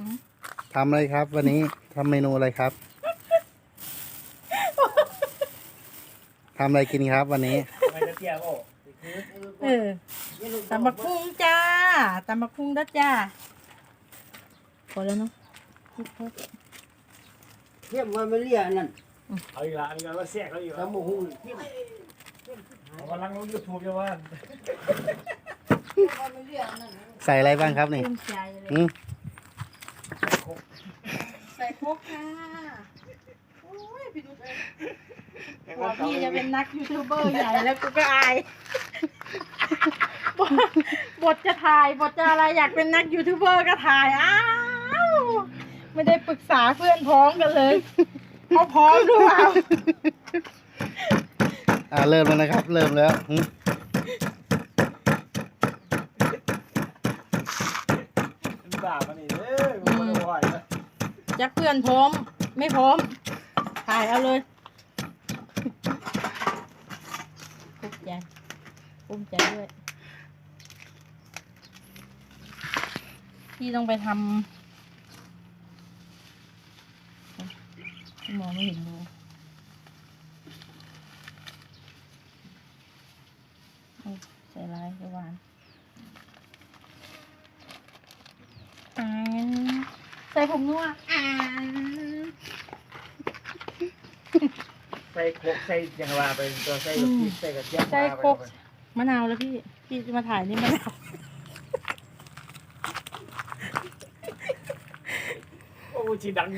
หืมทำอะไรครับ วันนี้ทำเมนูอะไรครับทำอะไรกินครับ วันนี้ ไม่จะเตี้ยโอ้คือเออตำบักคุ้งจ้าตำบักคุ้งด้จ้าพอแล้วเนาะเทียมว่ามันเรียกนั่นเอาอีกละอันนี้ก็ว่าแทรกแล้วอีกสมหูเทียมผมกำลังลงยูทูบอยู่ว่าใส่อะไรบ้างครับนี่ เพิ่มใจเลย อืม ใส่คร กค่ะโอ้ยพี่นุชเอ้ยกว่าพี่จะเป็นนักยูทูบเบอร์ใหญ่แล้วกูก็อายบทบทจะถ่ายบทจะอะไรอยากเป็นนักยูทูบเบอร์ก็ถ่ายอ้าวไม่ได้ปรึกษาเพื่อนพ้องกันเลยเขาพร้อมหรือเปล่าอ่าเริ่มแล้วนะครับ เริ่มแล้วอืมด่ามันนี่เอ้ยมันไม่ไหวนะ จักเพื่อนพร้อม ไม่พร้อม ถ่ายเอาเลยภูมิใจภูมิใจด้วยพี่ต้องไปทำมองไม่เห็นเลยใส่ลายหวานอ่าน ใส่ผมนัวอ่านใส่โคกใส่ยังว่าไปตัวใส่กับพริกใส่กับแจ่วใส่โคกมะนาวแล้วพี่ พี่จะมาถ่ายนี่มะนาว โอ้ชีดัง